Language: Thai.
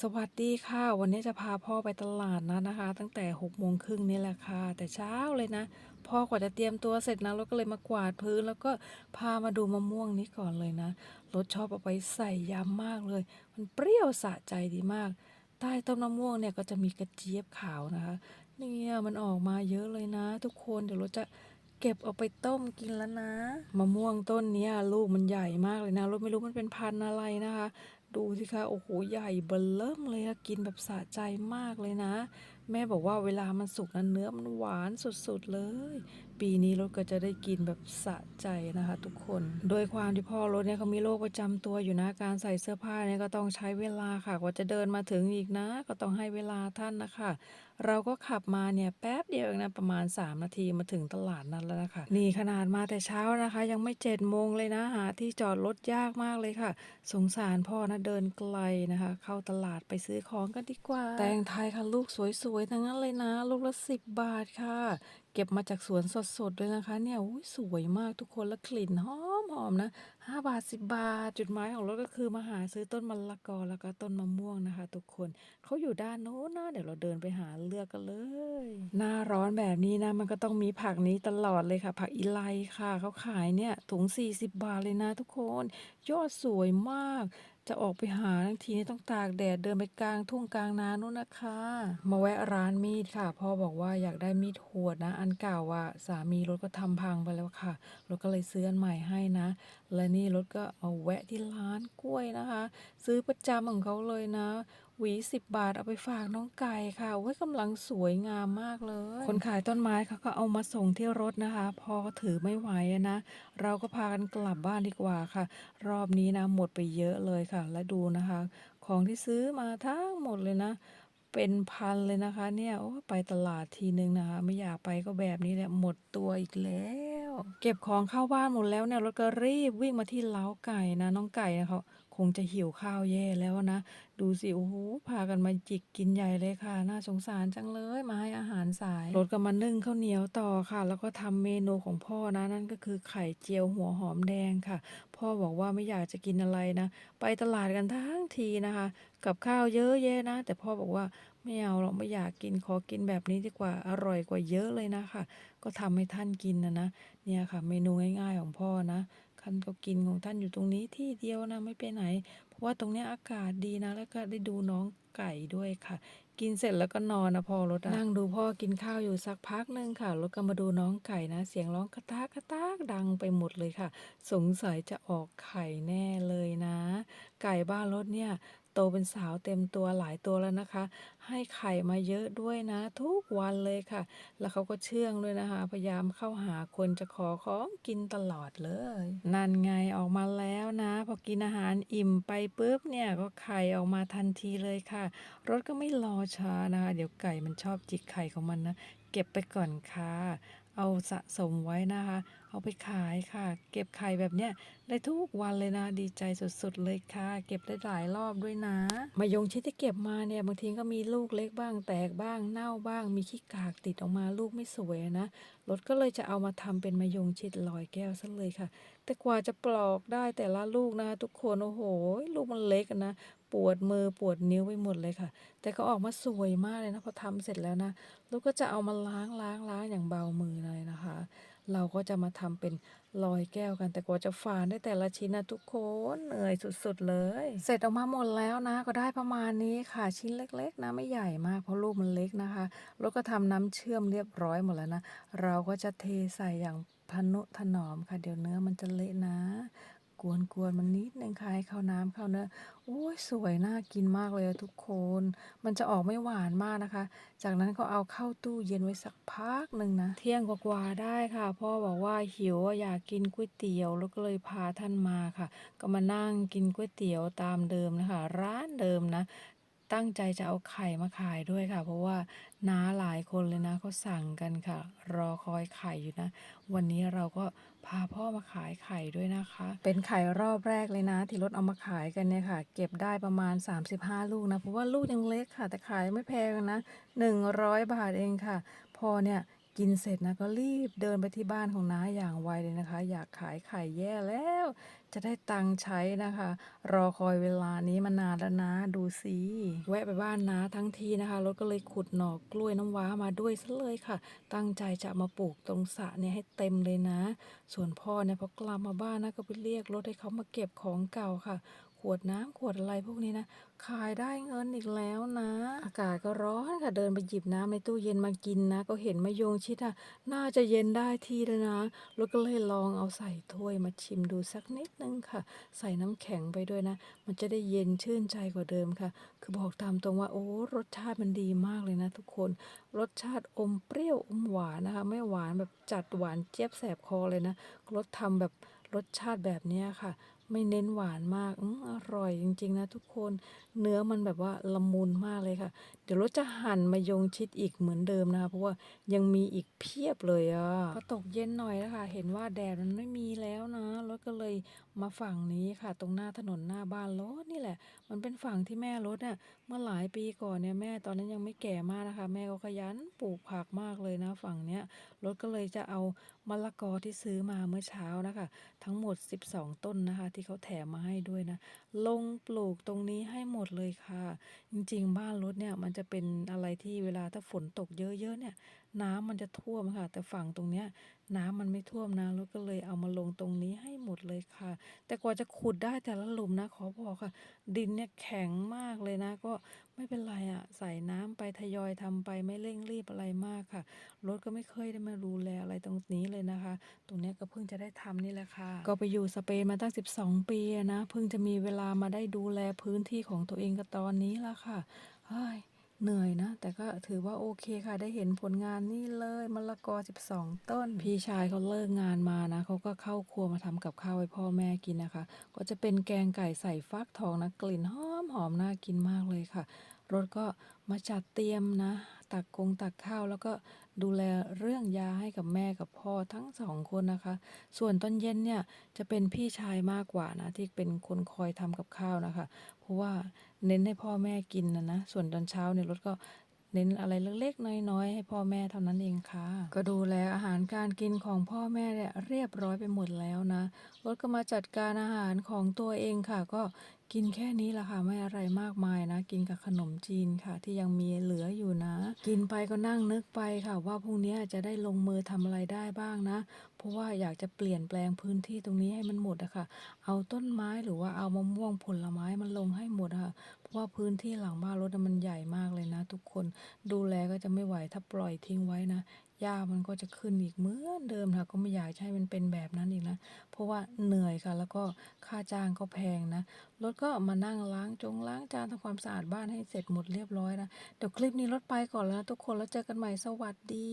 สวัสดีค่ะ วันนี้จะพาพ่อไปตลาดนัดนะคะ ตั้งแต่6โมงครึ่งนี่แหละค่ะ แต่เช้าเลยนะ พ่อกว่าจะเตรียมตัวเสร็จนะรถก็เลยมากวาดพื้น แล้วก็พามาดูมะม่วงนี้ก่อนเลยนะรถชอบเอาไปใส่ยำมากเลย มันเปรี้ยวสะใจดีมาก ใต้ต้นมะม่วงเนี่ยก็จะมีกระเจี๊ยบขาวนะคะเนี่ยมันออกมาเยอะเลยนะ ทุกคนเดี๋ยวรถจะเก็บเอาไปต้มกินแล้วนะ มะม่วงต้นนี้ลูกมันใหญ่มากเลยนะรถไม่รู้มันเป็นพันธุ์อะไรนะคะ ดูสิคะ โอ้โห ใหญ่เบลเริ่มเลยอะกินแบบสะใจมากเลยนะ แม่บอกว่าเวลามันสุกนั้นเนื้อมันหวานสุดๆเลย ปีนี้รถก็จะได้กินแบบสะใจนะคะ ทุกคน โดยความที่พ่อรถเนี่ยเขามีโรคประจำตัวอยู่นะการใส่เสื้อผ้าเนี่ยก็ต้องใช้เวลาค่ะกว่าจะเดินมาถึงอีกนะ ก็ต้องให้เวลาท่านนะคะ เราก็ขับมาเนี่ยแป๊บเดียวเองนะประมาณ 3 นาทีมาถึงตลาดนั้นแล้วนะคะนี่ขนาดมาแต่เช้านะคะ ยังไม่7จ็ดโมงเลยนะหาที่จอดรถยากมากเลยค่ะ สงสารพ่อนะเดินไกลนะคะ เข้าตลาดไปซื้อของกันดีกว่า แต่งไทยค่ะลูกสวยๆ ทั้งนั้นเลยนะ ลูกละสิบบาทค่ะ เก็บมาจากสวนสดๆเลยนะคะ เนี่ยอุ้ยสวยมากทุกคนแล้วกลิ่นหอมหอมๆนะห้าบาทสิบบาท จุดหมายของเรถก็คือมาหาซื้อต้นมะละกอแล้วก็ต้นมะม่วงนะคะ ทุกคนเขาอยู่ด้านโน้นนะเดี๋ยวเราเดินไปหาเลือกกันเลย หน้าร้อนแบบนี้นะ มันก็ต้องมีผักนี้ตลอดเลยค่ะ ผักอีไลค่ะเขาขายเนี่ยถุง40 บาทเลยนะ ทุกคน ยอดสวยมาก จะออกไปหาทั้งทีนี่ต้องตากแดดเดินไปกลางทุ่งกลางนานู่นนะคะ มาแวะร้านมีดค่ะพ่อบอกว่าอยากได้มีดหวดนะ อันเก่าอะสามีรถก็ทำพังไปแล้วค่ะรถก็เลยซื้ออันใหม่ให้นะ และนี่รถก็เอาแวะที่ร้านกล้วยนะคะ ซื้อประจำของเขาเลยนะ หวีสิบบาทเอาไปฝากน้องไก่ค่ะโอ้กำลังสวยงามมากเลย คนขายต้นไม้เขาก็เอามาส่งที่รถนะคะ พอถือไม่ไหวนะ เราก็พากันกลับบ้านดีกว่าค่ะ รอบนี้นะหมดไปเยอะเลยค่ะ และดูนะคะ ของที่ซื้อมาทั้งหมดเลยนะ เป็นพันเลยนะคะ เนี่ยโอ้ไปตลาดทีนึงนะคะ ไม่อยากไปก็แบบนี้แหละหมดตัวอีกแล้ว เก็บของเข้าบ้านหมดแล้วเนี่ยรถก็รีบวิ่งมาที่เล้าไก่นะน้องไก่นะเขา คงจะหิวข้าวแย่แล้วนะ ดูสิ โอ้โห พากันมาจิกกินใหญ่เลยค่ะ น่าสงสารจังเลย มาให้อาหารสายรถก็มานึ่งข้าวเหนียวต่อค่ะ แล้วก็ทำเมนูของพ่อนะ นั่นก็คือไข่เจียวหัวหอมแดงค่ะ พ่อบอกว่าไม่อยากจะกินอะไรนะ ไปตลาดกันทั้งทีนะคะ กับข้าวเยอะแยะนะ แต่พ่อบอกว่าไม่เอาหรอกไม่อยากกินขอกินแบบนี้ดีกว่าอร่อยกว่าเยอะเลยนะคะก็ทำให้ท่านกินนะนะเนี่ยค่ะ เมนูง่ายๆของพ่อนะ ท่านก็กินของท่านอยู่ตรงนี้ที่เดียวนะไม่ไปไหน เพราะว่าตรงนี้อากาศดีนะ แล้วก็ได้ดูน้องไก่ด้วยค่ะ กินเสร็จแล้วก็นอนนะพ่อรถนั่งดูพ่อกินข้าวอยู่สักพักหนึ่งค่ะรถก็มาดูน้องไก่นะ เสียงร้องกระตากกระตากดังไปหมดเลยค่ะ สงสัยจะออกไข่แน่เลยนะ ไก่บ้านรถเนี่ย โตเป็นสาวเต็มตัวหลายตัวแล้วนะคะ ให้ไข่มาเยอะด้วยนะ ทุกวันเลยค่ะ แล้วเขาก็เชื่องด้วยนะคะ พยายามเข้าหาคนจะขอของกินตลอดเลย นั่นไงออกมาแล้วนะ พอกินอาหารอิ่มไปปุ๊บเนี่ยก็ไข่ออกมาทันทีเลยค่ะ รถก็ไม่รอช้านะคะ เดี๋ยวไก่มันชอบจิกไข่ของมันนะ เก็บไปก่อนค่ะ เอาสะสมไว้นะคะ เอาไปขายค่ะ เก็บไข่แบบเนี้ยได้ทุกวันเลยนะ ดีใจสุดๆเลยค่ะ เก็บได้หลายรอบด้วยนะ มายงชิดที่เก็บมาเนี่ยบางทีก็มีลูกเล็กบ้างแตกบ้างเน่าบ้าง มีขี้กากติดออกมาลูกไม่สวยนะรถก็เลยจะเอามาทำเป็นมายงชิดลอยแก้วซะเลยค่ะ แต่กว่าจะปลอกได้แต่ละลูกนะ ทุกคนโอ้โห ลูกมันเล็กนะปวดมือปวดนิ้วไปหมดเลยค่ะ แต่ก็ออกมาสวยมากเลยนะพอทำเสร็จแล้วนะลูกก็จะเอามาล้างล้างล้างอย่างเบามือเลยนะคะ เราก็จะมาทำเป็นลอยแก้วกันแต่กว่าจะฝานได้แต่ละชิ้นนะทุกคนเหนื่อยสุดๆเลย เสร็จออกมาหมดแล้วนะ ก็ได้ประมาณนี้ค่ะชิ้นเล็ก ๆ นะไม่ใหญ่มากเพราะลูกมันเล็กนะคะแล้วก็ทำน้ำเชื่อมเรียบร้อยหมดแล้วนะ เราก็จะเทใส่อย่างพนุถนอมค่ะ เดี๋ยวเนื้อมันจะเละนะ กวนๆมันนิดนึงค่ะให้เข้าน้ำเข้าเนื้อโอ้ยสวยน่ากินมากเลยทุกคน มันจะออกไม่หวานมากนะคะ จากนั้นก็เอาเข้าตู้เย็นไว้สักพักหนึ่งนะ เที่ยงกว่าๆได้ค่ะ พ่อบอกว่าหิวอยากกินก๋วยเตี๋ยวแล้วก็เลยพาท่านมาค่ะ ก็มานั่งกินก๋วยเตี๋ยวตามเดิมนะคะ ร้านเดิมนะ ตั้งใจจะเอาไข่มาขายด้วยค่ะ เพราะว่าน้าหลายคนเลยนะเขาสั่งกันค่ะ รอคอยไข่อยู่นะ วันนี้เราก็พาพ่อมาขายไข่ด้วยนะคะ เป็นไข่รอบแรกเลยนะ ที่รถเอามาขายกันเนี่ยค่ะ เก็บได้ประมาณ 35 ลูกนะ เพราะว่าลูกยังเล็กค่ะ แต่ขายไม่แพงนะ 100 บาทเองค่ะ พอเนี่ย กินเสร็จนะก็รีบเดินไปที่บ้านของน้าอย่างไวเลยนะคะ อยากขายไข่แย่แล้ว จะได้ตังค์ใช้นะคะ รอคอยเวลานี้มานานแล้วนะดูสิแวะไปบ้านน้าทั้งทีนะคะรถก็เลยขุดหน่อกล้วยน้ำว้ามาด้วยซะเลยค่ะ ตั้งใจจะมาปลูกตรงสระเนี่ยให้เต็มเลยนะ ส่วนพ่อเนี่ยพอกลับมาบ้านนะก็ไปเรียกรถให้เขามาเก็บของเก่าค่ะ ขวดน้ำขวดอะไรพวกนี้นะ ขายได้เงินอีกแล้วนะ อากาศก็ร้อนค่ะ เดินไปหยิบน้ำในตู้เย็นมากินนะ ก็เห็นมะยงชิดอะ น่าจะเย็นได้ที่แล้วนะรถก็เลยลองเอาใส่ถ้วยมาชิมดูสักนิดนึงค่ะ ใส่น้ำแข็งไปด้วยนะ มันจะได้เย็นชื่นใจกว่าเดิมค่ะ คือบอกตามตรงว่าโอ้รสชาติมันดีมากเลยนะ ทุกคน รสชาติอมเปรี้ยวอมหวานนะคะ ไม่หวานแบบจัดหวานเจี๊ยบแสบคอเลยนะ รสทำแบบรสชาติแบบนี้ค่ะ ไม่เน้นหวานมากออร่อยจริง ๆ นะทุกคน เนื้อมันแบบว่าละมุนมากเลยค่ะ เดี๋ยวรถจะหั่นมายงชิดอีกเหมือนเดิมนะคะ เพราะว่ายังมีอีกเพียบเลยอะพอตกเย็นหน่อยนะคะ เห็นว่าแดดมันไม่มีแล้วนะ รถก็เลยมาฝั่งนี้ค่ะ ตรงหน้าถนนหน้าบ้านรถนี่แหละ มันเป็นฝั่งที่แม่รถเนี่ยเมื่อหลายปีก่อนเนี่ยแม่ตอนนั้นยังไม่แก่มากนะคะ แม่ก็ขยันปลูกผักมากเลยนะฝั่งเนี้ยรถก็เลยจะเอามะละกอที่ซื้อมาเมื่อเช้านะคะ ทั้งหมด 12 ต้นนะคะ ที่เขาแถมมาให้ด้วยนะ ลงปลูกตรงนี้ให้หมดเลยค่ะ จริงๆ บ้านรถเนี่ยมันจะเป็นอะไรที่เวลาถ้าฝนตกเยอะๆเนี่ย น้ำมันจะท่วมค่ะ แต่ฝั่งตรงเนี้ยน้ำมันไม่ท่วมนะรถก็เลยเอามาลงตรงนี้ให้หมดเลยค่ะ แต่กว่าจะขุดได้แต่ละหลุมนะ ขอบอกค่ะ ดินเนี่ยแข็งมากเลยนะ ก็ไม่เป็นไรอะใส่น้ำไปทยอยทำไปไม่เร่งรีบอะไรมากค่ะรถก็ไม่เคยได้มาดูแลอะไรตรงนี้เลยนะคะ ตรงเนี้ยก็เพิ่งจะได้ทำนี่แหละค่ะ ก็ไปอยู่สเปนมาตั้ง 12 ปีอะนะเพิ่งจะมีเวลามาได้ดูแลพื้นที่ของตัวเองก็ตอนนี้ละค่ะเฮ้ย เหนื่อยนะ แต่ก็ถือว่าโอเคค่ะ ได้เห็นผลงานนี่เลยมะละกอ 12 ต้น พี่ชายเขาเลิกงานมานะเขาก็เข้าครัวมาทำกับข้าวให้พ่อแม่กินนะคะ ก็จะเป็นแกงไก่ใส่ฟักทองนะกลิ่นหอมหอมน่ากินมากเลยค่ะรถก็มาจัดเตรียมนะ ตักกงตักข้าวแล้วก็ดูแลเรื่องยาให้กับแม่กับพ่อทั้งสองคนนะคะ ส่วนตอนเย็นเนี่ยจะเป็นพี่ชายมากกว่านะที่เป็นคนคอยทำกับข้าวนะคะ เพราะว่า เน้นให้พ่อแม่กินนะนะ ส่วนตอนเช้าเนี่ยรถก็เน้นอะไรเล็กๆ น้อยๆ ให้พ่อแม่เท่านั้นเองค่ะ ก็ดูแลอาหารการกินของพ่อแม่เนี่ยเรียบร้อยไปหมดแล้วนะรถก็มาจัดการอาหารของตัวเองค่ะ ก็ กินแค่นี้แหละค่ะไม่อะไรมากมายนะ กินกับขนมจีนค่ะ ที่ยังมีเหลืออยู่นะ กินไปก็นั่งนึกไปค่ะ ว่าพรุ่งนี้จะได้ลงมือทำอะไรได้บ้างนะ เพราะว่าอยากจะเปลี่ยนแปลงพื้นที่ตรงนี้ให้มันหมดอะค่ะ เอาต้นไม้หรือว่าเอามะม่วงผลไม้มันลงให้หมดค่ะ เพราะว่าพื้นที่หลังบ้านรถมันใหญ่มากเลยนะ ทุกคนดูแลก็จะไม่ไหวถ้าปล่อยทิ้งไว้นะ หญ้ามันก็จะขึ้นอีกเหมือนเดิมค่ะ ก็ไม่อยากให้มันเป็นแบบนั้นอีกนะ เพราะว่าเหนื่อยค่ะ แล้วก็ค่าจ้างก็แพงนะรถก็มานั่งล้างจงล้างจานทำความสะอาดบ้านให้เสร็จหมดเรียบร้อยนะ เดี๋ยวคลิปนี้รถไปก่อนแล้วนะทุกคนแล้วเจอกันใหม่สวัสดี